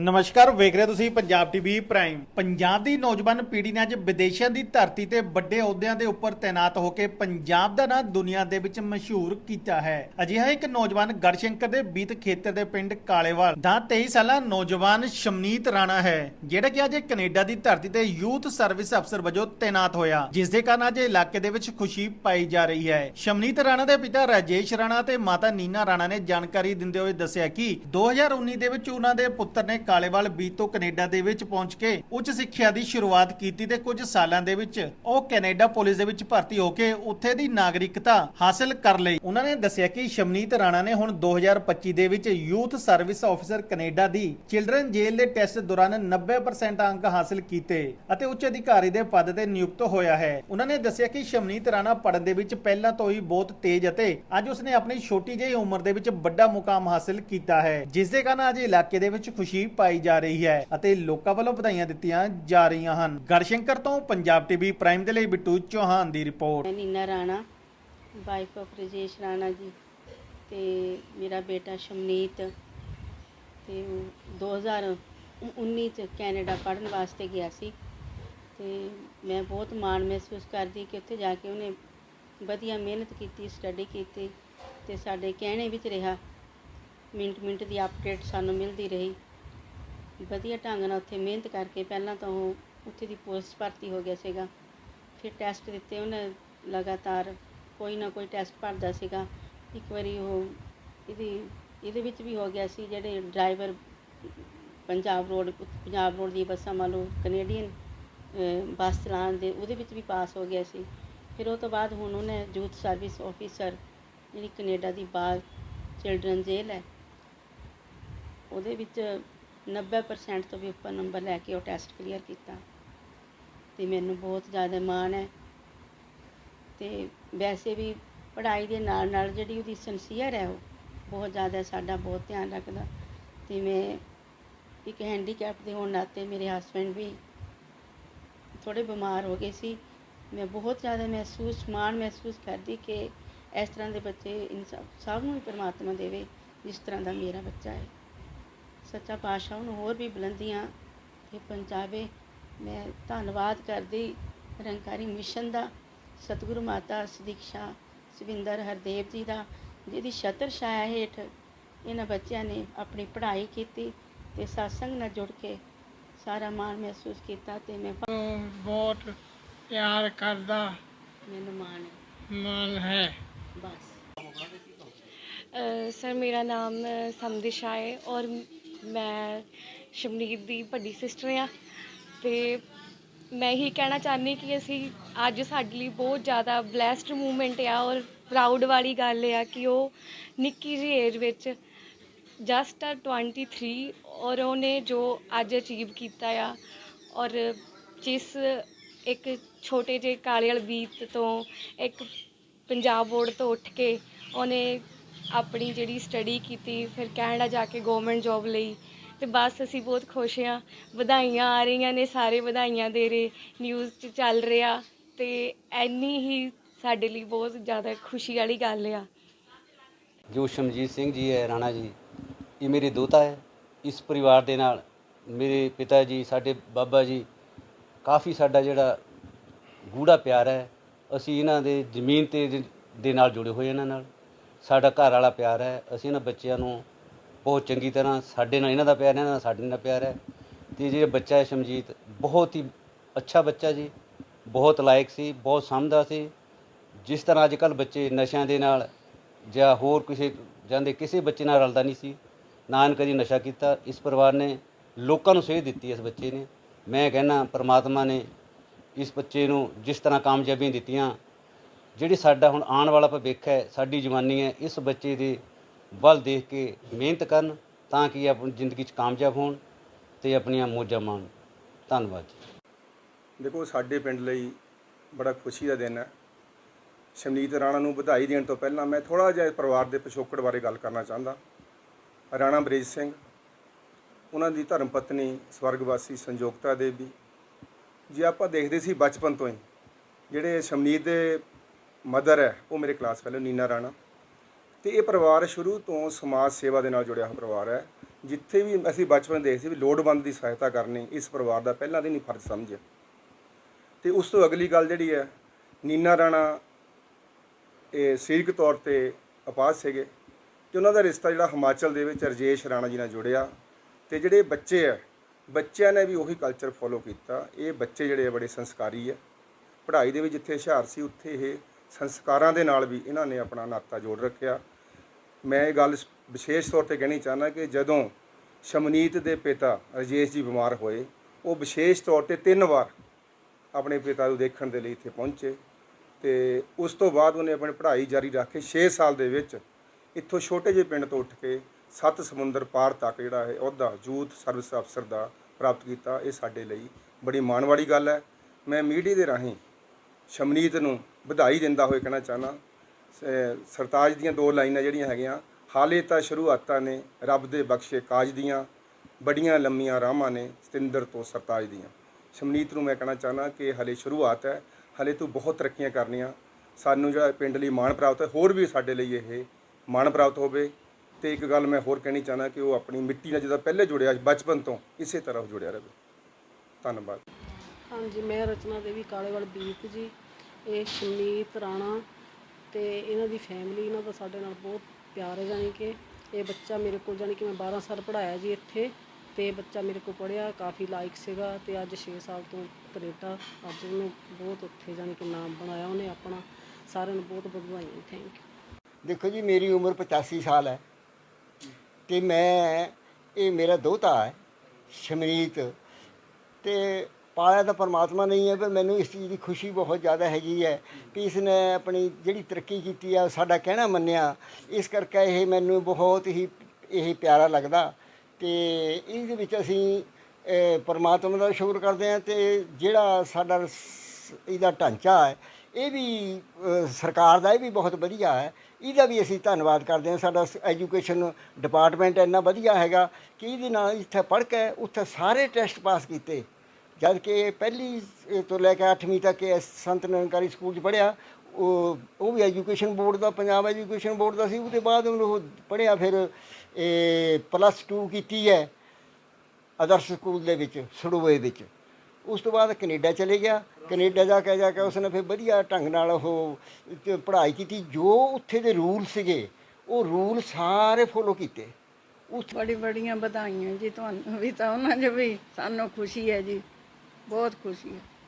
ਨਮਸਕਾਰ, ਵੇਖ ਰਹੇ ਤੁਸੀਂ ਪੰਜਾਬ ਟੀਵੀ ਪ੍ਰਾਈਮ ਪੰਜਾਬ ਦੀ ਨੌਜਵਾਨ ਪੀੜ੍ਹੀ ਨੇ ਅੱਜ ਵਿਦੇਸ਼ਾਂ ਦੀ ਧਰਤੀ ਤੇ ਵੱਡੇ ਅਹੁਦਿਆਂ ਦੇ ਉੱਪਰ ਤਾਇਨਾਤ ਹੋ ਕੇ ਪੰਜਾਬ ਦਾ ਨਾਂ ਦੁਨੀਆ ਦੇ ਵਿੱਚ ਮਸ਼ਹੂਰ ਕੀਤਾ ਹੈ। ਅਜਿਹਾ ਇੱਕ ਨੌਜਵਾਨ ਗੜਸ਼ੰਕਰ ਦੇ ਬੀਤ ਖੇਤਰ ਦੇ ਪਿੰਡ ਕਾਲੇਵਾਲ ਦਾ 23 ਸਾਲਾ ਨੌਜਵਾਨ ਸ਼ਮਨੀਤ ਰਾਣਾ ਹੈ, ਜਿਹੜਾ ਕਿ ਅੱਜ ਕੈਨੇਡਾ ਦੀ ਧਰਤੀ ਤੇ ਯੂਥ ਸਰਵਿਸ ਅਫਸਰ ਵਜੋਂ ਤਾਇਨਾਤ ਹੋਇਆ, ਜਿਸ ਦੇ ਕਾਰਨ ਅੱਜ ਇਲਾਕੇ ਦੇ ਵਿੱਚ ਖੁਸ਼ੀ ਪਾਈ ਜਾ ਰਹੀ ਹੈ। ਸ਼ਮਨੀਤ ਰਾਣਾ ਦੇ ਪਿਤਾ ਰਾਜੇਸ਼ ਰਾਣਾ ਤੇ ਮਾਤਾ ਨੀਨਾ ਰਾਣਾ ਨੇ ਜਾਣਕਾਰੀ ਦਿੰਦੇ ਹੋਏ ਦੱਸਿਆ ਕਿ 2019 ਦੇ ਵਿੱਚ ਉਹਨਾਂ ਦੇ ਪੁੱਤਰ ਨੇ ਕਾਲੇਵਾਲ ਬੀਤ ਤੋਂ ਕੈਨੇਡਾ ਦੇ ਵਿੱਚ ਪਹੁੰਚ ਕੇ ਉੱਚ ਸਿੱਖਿਆ ਦੀ ਸ਼ੁਰੂਆਤ ਕੀਤੀ ਤੇ ਕੁਝ ਸਾਲਾਂ ਦੇ ਵਿੱਚ ਉਹ ਕੈਨੇਡਾ ਪੁਲਿਸ ਦੇ ਵਿੱਚ ਭਰਤੀ ਹੋ ਕੇ ਉੱਥੇ ਦੀ ਨਾਗਰਿਕਤਾ ਹਾਸਲ ਕਰ ਲਈ। ਉਹਨਾਂ ਨੇ ਦੱਸਿਆ ਕਿ ਸ਼ਮਨੀਤ ਰਾਣਾ ਨੇ ਹੁਣ 2025 ਦੇ ਵਿੱਚ ਯੂਥ ਸਰਵਿਸ ਆਫੀਸਰ ਕੈਨੇਡਾ ਦੀ ਚਿਲਡਰਨ ਜੇਲ ਦੇ ਟੈਸਟ ਦੌਰਾਨ 90% ਅੰਕ ਹਾਸਲ ਕੀਤੇ ਅਤੇ ਉੱਚ ਅਧਿਕਾਰੀ ਦੇ ਪਦ ਤੇ ਨਿਯੁਕਤ ਹੋਇਆ ਹੈ। ਉਹਨਾਂ ਨੇ ਦੱਸਿਆ ਕਿ ਸ਼ਮਨੀਤ ਰਾਣਾ ਪੜ੍ਹਨ ਦੇ ਵਿੱਚ ਪਹਿਲਾਂ ਤੋਂ ਹੀ ਬਹੁਤ ਤੇਜ਼ ਅਤੇ ਅੱਜ ਉਸਨੇ ਆਪਣੀ ਛੋਟੀ ਜਿਹੀ ਉਮਰ ਦੇ ਵਿੱਚ ਵੱਡਾ ਮੁਕਾਮ ਹਾਸਲ ਕੀਤਾ ਹੈ, ਜਿਸ ਦੇ ਕਾਰਨ ਅੱਜ ਇਲਾਕੇ ਦੇ ਵਿੱਚ ਖੁਸ਼ੀ ਪਾਈ ਜਾ ਰਹੀ ਹੈ ਅਤੇ ਲੋਕਾਂ ਵੱਲੋਂ ਵਧਾਈਆਂ ਦਿੱਤੀਆਂ ਜਾ ਰਹੀਆਂ ਹਨ। ਗੜਸ਼ੰਕਰ ਤੋਂ ਪੰਜਾਬ ਟੀਵੀ ਪ੍ਰਾਈਮ ਦੇ ਲਈ ਬਿੱਟੂ ਚੌਹਾਨ ਦੀ ਰਿਪੋਰਟ। ਮੈਂ ਨੀਨਾ ਰਾਣਾ ਵਾਈਫ ਆਫ ਰਜੇਸ਼ ਰਾਣਾ ਜੀ ਤੇ ਮੇਰਾ ਬੇਟਾ ਸ਼ਮਨੀਤ ਤੇ ਉਹ 2019 ਚ ਕੈਨੇਡਾ ਪੜ੍ਹਨ ਵਾਸਤੇ ਗਿਆ ਸੀ ਤੇ ਮੈਂ ਬਹੁਤ ਮਾਣ ਮਹਿਸੂਸ ਕਰਦੀ ਕਿ ਉੱਥੇ ਜਾ ਕੇ ਉਹਨੇ ਵਧੀਆ ਮਿਹਨਤ ਕੀਤੀ ਸਟੱਡੀ ਕੀਤੀ ਤੇ ਸਾਡੇ ਕਹਿਣੇ ਵਿੱਚ ਰਿਹਾ। ਮਿੰਟ ਮਿੰਟ ਦੀ ਅਪਡੇਟ ਸਾਨੂੰ ਮਿਲਦੀ ਰਹੀ। ਵਧੀਆ ਢੰਗ ਨਾਲ ਉੱਥੇ ਮਿਹਨਤ ਕਰਕੇ ਪਹਿਲਾਂ ਤਾਂ ਉਹ ਉੱਥੇ ਦੀ ਪੋਸਟ ਭਰਤੀ ਹੋ ਗਿਆ ਸੀਗਾ। ਫਿਰ ਟੈਸਟ ਦਿੱਤੇ ਉਹਨੇ ਲਗਾਤਾਰ, ਕੋਈ ਨਾ ਕੋਈ ਟੈਸਟ ਭਰਦਾ ਸੀਗਾ। ਇੱਕ ਵਾਰੀ ਉਹ ਇਹਦੀ, ਇਹਦੇ ਵਿੱਚ ਵੀ ਹੋ ਗਿਆ ਸੀ ਜਿਹੜੇ driver Punjab road Punjab road ਦੀ ਬੱਸਾਂ ਮੰਨ ਲਓ ਕੈਨੇਡੀਅਨ ਬੱਸ ਚਲਾਉਣ ਦੇ ਉਹਦੇ ਵਿੱਚ ਵੀ ਪਾਸ ਹੋ ਗਿਆ ਸੀ। ਫਿਰ ਉਹ ਤੋਂ ਬਾਅਦ ਹੁਣ ਉਹਨੇ ਯੂਥ ਸਰਵਿਸ ਆਫੀਸਰ ਜਿਹੜੀ ਕੈਨੇਡਾ ਦੀ ਬਾਲ ਚਿਲਡਰਨ ਜੇਲ੍ਹ ਹੈ, ਉਹਦੇ ਵਿੱਚ 90% ਤੋਂ ਵੀ ਉੱਪਰ ਨੰਬਰ ਲੈ ਕੇ ਉਹ ਟੈਸਟ ਕਲੀਅਰ ਕੀਤਾ। ਤੇ ਮੈਨੂੰ ਬਹੁਤ ਜ਼ਿਆਦਾ ਮਾਣ ਹੈ। ਤੇ ਵੈਸੇ ਵੀ ਪੜ੍ਹਾਈ ਦੇ ਨਾਲ ਨਾਲ ਜਿਹੜੀ ਉਹਦੀ ਸੰਸੀਅਰ ਹੈ ਉਹ, ਬਹੁਤ ਜ਼ਿਆਦਾ ਸਾਡਾ ਬਹੁਤ ਧਿਆਨ ਰੱਖਦਾ। ਤੇ ਮੈਂ ਇੱਕ ਹੈਂਡੀਕੈਪ ਦੇ ਹੋਣ ਨਾਤੇ ਮੇਰੇ ਹਸਬੰਡ ਵੀ ਥੋੜੇ ਬਿਮਾਰ ਹੋ ਗਏ ਸੀ। ਮੈਂ ਬਹੁਤ ਜ਼ਿਆਦਾ ਮਹਿਸੂਸ, ਮਾਣ ਮਹਿਸੂਸ ਕਰਦੀ ਕਿ ਇਸ ਤਰ੍ਹਾਂ ਦੇ ਬੱਚੇ ਇਨਸਾਨ ਸਭ ਨੂੰ ਹੀ ਪਰਮਾਤਮਾ ਦੇਵੇ, ਜਿਸ ਤਰ੍ਹਾਂ ਦਾ ਮੇਰਾ ਬੱਚਾ ਹੈ। ਸੱਚਾ ਪਾਤਸ਼ਾਹ ਨੂੰ ਹੋਰ ਵੀ ਬੁਲੰਦੀਆਂ ਤੇ ਪਹੁੰਚਾਵੇ। ਮੈਂ ਧੰਨਵਾਦ ਕਰਦੀ ਨਿਰੰਕਾਰੀ ਮਿਸ਼ਨ ਦਾ ਸਤਿਗੁਰੂ ਮਾਤਾ ਸਦੀਕਸ਼ਾ ਸਵਿੰਦਰ ਹਰਦੇਵ ਜੀ ਦਾ ਜਿਹਦੀ ਛਤਰ ਛਾਇਆ ਹੇਠ ਇਹਨਾਂ ਬੱਚਿਆਂ ਨੇ ਆਪਣੀ ਪੜ੍ਹਾਈ ਕੀਤੀ ਤੇ satsang ਨਾਲ ਜੁੜ ਕੇ ਸਾਰਾ ਮਾਣ ਮਹਿਸੂਸ ਕੀਤਾ ਤੇ ਮੈਂ ਬਹੁਤ ਪਿਆਰ ਕਰਦਾ। ਮੈਨੂੰ ਮਾਣ ਹੈ। ਮਨ ਹੈ। ਬਸ। ਸਰ ਮੇਰਾ ਨਾਮ ਸਮਦਿਸ਼ਾ ਹੈ ਔਰ ਮੈਂ ਸ਼ਮਨੀਤ ਦੀ ਵੱਡੀ ਸਿਸਟਰ ਆ ਤੇ ਮੈਂ ਇਹੀ ਕਹਿਣਾ ਚਾਹੁੰਦੀ ਕਿ ਅਸੀਂ ਅੱਜ ਸਾਡੇ ਲਈ ਬਹੁਤ ਜ਼ਿਆਦਾ ਬਲੈਸਡ ਮੂਮੈਂਟ ਆ ਔਰ ਪ੍ਰਾਊਡ ਵਾਲੀ ਗੱਲ ਆ ਕਿ ਉਹ ਨਿੱਕੀ ਜਿਹੀ ਏਜ ਵਿੱਚ ਜਸਟ 23 ਔਰ ਉਹਨੇ ਜੋ ਅੱਜ ਅਚੀਵ ਕੀਤਾ ਆ ਔਰ ਜਿਸ ਇੱਕ ਛੋਟੇ ਜਿਹੇ ਕਾਲੇ ਵਾਲ ਬੀਤ ਤੋਂ ਇੱਕ ਪੰਜਾਬ ਬੋਰਡ ਤੋਂ ਉੱਠ ਕੇ ਉਹਨੇ ਆਪਣੀ ਜਿਹੜੀ ਸਟੱਡੀ ਕੀਤੀ, ਫਿਰ ਕੈਨੇਡਾ ਜਾ ਕੇ ਗਵਰਨਮੈਂਟ ਜੌਬ ਲਈ ਤੇ ਬਸ ਅਸੀਂ ਬਹੁਤ ਖੁਸ਼ ਹਾਂ। ਵਧਾਈਆਂ ਆ ਰਹੀਆਂ ਨੇ, ਸਾਰੇ ਵਧਾਈਆਂ ਦੇ ਰਹੇ ਨਿਊਜ਼ 'ਚ ਚੱਲ ਰਿਹਾ ਤੇ ਐਨੀ ਹੀ ਸਾਡੇ ਲਈ ਬਹੁਤ ਜ਼ਿਆਦਾ ਖੁਸ਼ੀ ਵਾਲੀ ਗੱਲ ਆ। ਜੋ ਸ਼ਮਜੀਤ ਸਿੰਘ ਜੀ ਹੈ, ਰਾਣਾ ਜੀ, ਇਹ ਮੇਰੇ ਦੋਤਾ ਹੈ। ਇਸ ਪਰਿਵਾਰ ਦੇ ਨਾਲ ਮੇਰੇ ਪਿਤਾ ਜੀ, ਸਾਡੇ ਬਾਬਾ ਜੀ, ਕਾਫੀ ਸਾਡਾ ਜਿਹੜਾ ਗੂੜਾ ਪਿਆਰ ਹੈ। ਅਸੀਂ ਇਹਨਾਂ ਦੇ ਜ਼ਮੀਨ ਤੇ ਦੇ- ਦੇ ਨਾਲ ਜੁੜੇ ਹੋਏ ਇਹਨਾਂ ਨਾਲ। ਸਾਡਾ ਘਰ ਵਾਲਾ ਪਿਆਰ ਹੈ। ਅਸੀਂ ਇਹਨਾਂ ਬੱਚਿਆਂ ਨੂੰ ਬਹੁਤ ਚੰਗੀ ਤਰ੍ਹਾਂ ਸਾਡੇ ਨਾਲ ਇਹਨਾਂ ਦਾ ਪਿਆਰ ਹੈ, ਇਹਨਾਂ ਦਾ ਸਾਡੇ ਨਾਲ ਪਿਆਰ ਹੈ। ਤੇ ਜਿਹੜਾ ਬੱਚਾ ਹੈ ਸ਼ਮਜੀਤ, ਬਹੁਤ ਹੀ ਅੱਛਾ ਬੱਚਾ ਜੀ। ਬਹੁਤ ਲਾਇਕ ਸੀ, ਬਹੁਤ ਸਮਝਦਾ ਸੀ। ਜਿਸ ਤਰ੍ਹਾਂ ਅੱਜ ਕੱਲ੍ਹ ਬੱਚੇ ਨਸ਼ਿਆਂ ਦੇ ਨਾਲ ਜਾਂ ਹੋਰ ਕਿਸੇ ਜਾਂਦੇ ਕਿਸੇ ਬੱਚੇ ਨਾਲ ਰਲਦਾ ਨਹੀਂ ਸੀ। ਨਾ ਇਹਨੇ ਕਦੀ ਨਸ਼ਾ ਕੀਤਾ, ਇਸ ਪਰਿਵਾਰ ਨੇ ਲੋਕਾਂ ਨੂੰ ਸੇਧ ਦਿੱਤੀ ਇਸ ਬੱਚੇ ਨੇ। ਮੈਂ ਕਹਿੰਦਾ ਪ੍ਰਮਾਤਮਾ ਨੇ ਇਸ ਬੱਚੇ ਨੂੰ ਜਿਸ ਤਰ੍ਹਾਂ ਕਾਮਯਾਬੀਆਂ ਦਿੱਤੀਆਂ ਜਿਹੜੀ ਸਾਡਾ ਹੁਣ ਆਉਣ ਵਾਲਾ ਭਵਿੱਖ ਹੈ, ਸਾਡੀ ਜਵਾਨੀ ਹੈ, ਇਸ ਬੱਚੇ ਦੇ ਵੱਲ ਦੇਖ ਕੇ ਮਿਹਨਤ ਕਰਨ ਤਾਂ ਕਿ ਆਪਣੀ ਜ਼ਿੰਦਗੀ 'ਚ ਕਾਮਯਾਬ ਹੋਣ ਤੇ ਆਪਣੀਆਂ ਮੌਜਾਂ ਮਾਣ ਧੰਨਵਾਦ ਜੀ। ਦੇਖੋ, ਸਾਡੇ ਪਿੰਡ ਲਈ ਬੜਾ ਖੁਸ਼ੀ ਦਾ ਦਿਨ ਹੈ। ਸ਼ਮਨੀਤ ਰਾਣਾ ਨੂੰ ਵਧਾਈ ਦੇਣ ਤੋਂ ਪਹਿਲਾਂ ਮੈਂ ਥੋੜਾ ਜਿਹਾ ਪਰਿਵਾਰ ਦੇ ਪਿਛੋਕੜ ਬਾਰੇ ਗੱਲ ਕਰਨਾ ਚਾਹੁੰਦਾ। ਰਾਣਾ ਬਰੇਜ ਸਿੰਘ, ਉਹਨਾਂ ਦੀ ਧਰਮ ਪਤਨੀ, ਸਵਰਗਵਾਸੀ ਸੰਜੋਗਤਾ ਦੇਵੀ, ਜੇ ਆਪਾਂ ਦੇਖਦੇ ਸੀ ਬਚਪਨ ਤੋਂ ਹੀ, ਜਿਹੜੇ ਸ਼ਮਨੀਤ ਦੇ ਮਦਰ ਹੈ, ਉਹ ਮੇਰੇ ਕਲਾਸ ਫੈਲੋ ਨੀਨਾ ਰਾਣਾ। ਤੇ ਇਹ ਪਰਿਵਾਰ ਸ਼ੁਰੂ ਤੋਂ ਸਮਾਜ ਸੇਵਾ ਦੇ ਨਾਲ ਜੁੜਿਆ ਹੋਇਆ ਪਰਿਵਾਰ ਹੈ, ਜਿੱਥੇ ਵੀ ਅਸੀਂ ਬਚਪਨ ਦੇਖਦੇ ਸੀ ਵੀ ਲੋੜਵੰਦ ਦੀ ਸਹਾਇਤਾ ਕਰਨੀ ਇਸ ਪਰਿਵਾਰ ਦਾ ਪਹਿਲਾਂ ਦੀ ਨਹੀਂ ਫਰਜ਼ ਸਮਝਿਆ। ਤੇ ਉਸ ਤੋਂ ਅਗਲੀ ਗੱਲ ਜਿਹੜੀ ਹੈ, ਨੀਨਾ ਰਾਣਾ ਇਹ ਸਰੀਰਕ ਤੌਰ ਤੇ ਅਪਾਹਜ ਸੀਗੇ ਤੇ ਉਹਨਾਂ ਦਾ ਰਿਸ਼ਤਾ ਜਿਹੜਾ ਹਿਮਾਚਲ ਦੇ ਵਿੱਚ ਰਜੇਸ਼ ਰਾਣਾ ਜੀ ਨਾਲ ਜੁੜਿਆ ਤੇ ਜਿਹੜੇ ਬੱਚੇ ਆ ਬੱਚਿਆਂ ਨੇ ਵੀ ਉਹੀ ਕਲਚਰ ਫੋਲੋ ਕੀਤਾ। ਇਹ ਬੱਚੇ ਜਿਹੜੇ ਆ ਬੜੇ ਸੰਸਕਾਰੀ ਆ ਪੜ੍ਹਾਈ ਦੇ ਵਿੱਚ ਜਿੱਥੇ ਹੁਸ਼ਿਆਰ ਸੀ, ਉੱਥੇ ਇਹ ਸੰਸਕਾਰਾਂ ਦੇ ਨਾਲ ਵੀ ਇਹਨਾਂ ਨੇ ਆਪਣਾ ਨਾਤਾ ਜੋੜ ਰੱਖਿਆ। ਮੈਂ ਇਹ ਗੱਲ ਵਿਸ਼ੇਸ਼ ਤੌਰ ਤੇ ਕਹਿਣੀ ਚਾਹੁੰਦਾ ਕਿ ਜਦੋਂ ਸ਼ਮਨੀਤ ਦੇ ਪਿਤਾ ਰਜੇਸ਼ ਜੀ ਬਿਮਾਰ ਹੋਏ, ਉਹ ਵਿਸ਼ੇਸ਼ ਤੌਰ ਤੇ ਤਿੰਨ ਵਾਰ ਆਪਣੇ ਪਿਤਾ ਨੂੰ ਦੇਖਣ ਦੇ ਲਈ ਇੱਥੇ ਪਹੁੰਚੇ ਤੇ ਉਸ ਤੋਂ ਬਾਅਦ ਉਹਨੇ ਆਪਣੀ ਪੜ੍ਹਾਈ ਜਾਰੀ ਰੱਖ। ਕੇ 6 ਸਾਲ ਦੇ ਵਿੱਚ ਇੱਥੋਂ ਛੋਟੇ ਜਿਹੇ ਪਿੰਡ ਤੋਂ ਉੱਠ ਕੇ ਸੱਤ ਸਮੁੰਦਰ ਪਾਰ ਤੱਕ ਜਿਹੜਾ ਹੈ ਅਹੁਦਾ ਯੂਥ ਸਰਵਿਸ ਅਫਸਰ ਦਾ ਪ੍ਰਾਪਤ ਕੀਤਾ। ਇਹ ਸਾਡੇ ਲਈ ਬੜੀ ਮਾਣ ਵਾਲੀ ਗੱਲ ਹੈ। ਮੈਂ ਮੀਡੀਆ ਦੇ ਰਾਹੀਂ ਸ਼ਮਨੀਤ ਨੂੰ ਵਧਾਈ ਦਿੰਦਾ ਹੋਏ ਕਹਿਣਾ ਚਾਹਨਾ। ਸਰਤਾਜ ਦੀਆਂ ਦੋ ਲਾਈਨਾਂ ਜਿਹੜੀਆਂ ਹੈਗੀਆਂ, ਹਾਲੇ ਤਾਂ ਸ਼ੁਰੂਆਤਾਂ ਨੇ ਰੱਬ ਦੇ ਬਖਸ਼ੇ ਕਾਜ ਦੀਆਂ, ਬੜੀਆਂ ਲੰਮੀਆਂ ਰਾਹਾਂ ਨੇ ਸਤਿੰਦਰ ਤੋਂ ਸਰਤਾਜ ਦੀਆਂ। ਸ਼ਮਨੀਤ ਨੂੰ ਮੈਂ ਕਹਿਣਾ ਚਾਹਨਾ ਕਿ ਹਲੇ ਸ਼ੁਰੂਆਤ ਹੈ, ਹਲੇ ਤੂੰ ਬਹੁਤ ਤਰੱਕੀਆਂ ਕਰਨੀਆਂ। ਸਾਨੂੰ ਜਿਹੜਾ ਪਿੰਡ ਲਈ ਮਾਣ ਪ੍ਰਾਪਤ ਹੈ, ਹੋਰ ਵੀ ਸਾਡੇ ਲਈ ਇਹ ਮਾਣ ਪ੍ਰਾਪਤ ਹੋਵੇ। ਤੇ ਇੱਕ ਗੱਲ ਮੈਂ ਹੋਰ ਕਹਿਣੀ ਚਾਹਨਾ ਕਿ ਉਹ ਆਪਣੀ ਮਿੱਟੀ ਨਾਲ ਜਿੱਦਾਂ ਪਹਿਲੇ ਜੁੜਿਆ, ਬਚਪਨ ਤੋਂ ਇਸੇ ਤਰ੍ਹਾਂ ਉਹ ਜੁੜਿਆ ਰਹੇ। ਧੰਨਵਾਦ। ਹਾਂਜੀ, ਮੈਂ ਰਚਨਾ ਦੇਵੀ ਕਾਲੇਵਾਲ ਬੀਤ ਜੀ, ਇਹ ਸ਼ਮੀਤ ਰਾਣਾ ਤੇ ਇਹਨਾਂ ਦੀ ਫੈਮਿਲੀ ਇਹਨਾਂ ਦਾ ਸਾਡੇ ਨਾਲ ਬਹੁਤ ਪਿਆਰ ਹੈ ਜਾਣੀ ਕਿ ਇਹ ਬੱਚਾ ਮੇਰੇ ਕੋਲ ਜਾਣੀ ਕਿ ਮੈਂ 12 ਸਾਲ ਪੜਾਇਆ ਜੀ ਇੱਥੇ ਤੇ ਇਹ ਬੱਚਾ ਮੇਰੇ ਕੋਲ ਪੜਿਆ ਕਾਫੀ ਲਾਇਕ ਸੀਗਾ ਤੇ ਅੱਜ 6 ਸਾਲ ਤੋਂ ਕੈਨੇਡਾ, ਅੱਜ ਉਹਨੇ ਬਹੁਤ ਉੱਥੇ ਜਾਣੀ ਕਿ ਨਾਮ ਬਣਾਇਆ ਉਹਨੇ ਆਪਣਾ, ਸਾਰਿਆਂ ਨੂੰ ਬਹੁਤ ਵਧਾਈਆਂ ਥੈਂਕ ਯੂ ਦੇਖੋ ਜੀ, ਮੇਰੀ ਉਮਰ 85 ਸਾਲ ਹੈ ਤੇ ਮੈਂ, ਇਹ ਮੇਰਾ ਦੋਤਾ ਹੈ ਸ਼ਮਰੀਤ ਤੇ ਪਾਲਿਆ ਤਾਂ ਪਰਮਾਤਮਾ ਨਹੀਂ ਹੈ ਪਰ ਮੈਨੂੰ ਇਸ ਚੀਜ਼ ਦੀ ਖੁਸ਼ੀ ਬਹੁਤ ਜ਼ਿਆਦਾ ਹੈਗੀ ਹੈ ਕਿ ਇਸ ਨੇ ਆਪਣੀ ਜਿਹੜੀ ਤਰੱਕੀ ਕੀਤੀ ਆ, ਸਾਡਾ ਕਹਿਣਾ ਮੰਨਿਆ। ਇਸ ਕਰਕੇ ਇਹ ਮੈਨੂੰ ਬਹੁਤ ਹੀ, ਇਹ ਪਿਆਰਾ ਲੱਗਦਾ ਤੇ ਇਹਦੇ ਵਿੱਚ ਅਸੀਂ ਪਰਮਾਤਮਾ ਦਾ ਸ਼ੁਕਰ ਕਰਦੇ ਹਾਂ ਤੇ ਜਿਹੜਾ ਸਾਡਾ ਇਹਦਾ ਢਾਂਚਾ ਹੈ, ਇਹ ਵੀ ਸਰਕਾਰ ਦਾ ਇਹ ਵੀ ਬਹੁਤ ਵਧੀਆ ਹੈ। ਇਹਦਾ ਵੀ ਅਸੀਂ ਧੰਨਵਾਦ ਕਰਦੇ ਹਾਂ। ਸਾਡਾ ਐਜੂਕੇਸ਼ਨ ਡਿਪਾਰਟਮੈਂਟ ਇੰਨਾ ਵਧੀਆ ਹੈਗਾ ਕਿ ਇਹਦੇ ਨਾਲ ਇੱਥੇ ਪੜ੍ਹ ਕੇ, ਉੱਥੇ ਸਾਰੇ ਟੈਸਟ ਪਾਸ ਕੀਤੇ। ਜਦ ਕਿ ਪਹਿਲੀ ਤੋਂ ਲੈ ਕੇ 8ਵੀਂ ਤੱਕ ਇਸ ਸੰਤ ਨਿਰੰਕਾਰੀ ਸਕੂਲ 'ਚ ਪੜ੍ਹਿਆ, ਉਹ ਉਹ ਵੀ ਐਜੂਕੇਸ਼ਨ ਬੋਰਡ ਦਾ, ਪੰਜਾਬ ਐਜੂਕੇਸ਼ਨ ਬੋਰਡ ਦਾ ਸੀ, ਉਹਦੇ ਬਾਅਦ ਉਹਨੂੰ ਉਹ ਪੜ੍ਹਿਆ, ਫਿਰ, ਇਹ ਪਲੱਸ 2 ਕੀਤੀ ਹੈ, ਆਦਰਸ਼ ਸਕੂਲ ਦੇ ਵਿੱਚ, ਸੜੂਏ ਵਿੱਚ। ਉਸ ਤੋਂ ਬਾਅਦ ਕੈਨੇਡਾ ਚਲੇ ਗਿਆ, ਕੈਨੇਡਾ ਜਾ ਕੇ ਜਾ ਕੇ ਉਸਨੇ ਫਿਰ ਵਧੀਆ ਢੰਗ ਨਾਲ ਉਹ ਪੜ੍ਹਾਈ ਕੀਤੀ, ਜੋ ਉੱਥੇ ਦੇ ਰੂਲ ਸੀਗੇ, ਉਹ ਰੂਲ ਸਾਰੇ ਫੋਲੋ ਕੀਤੇ। ਉਸ ਬੜੀ ਬੜੀਆਂ ਵਧਾਈਆਂ ਜੀ ਤੁਹਾਨੂੰ ਵੀ ਤਾਂ, ਉਹਨਾਂ 'ਚ ਵੀ ਸਾਨੂੰ ਖੁਸ਼ੀ ਹੈ ਜੀ। ਬਹੁਤ ਖੁਸ਼ੀ ਹੈ।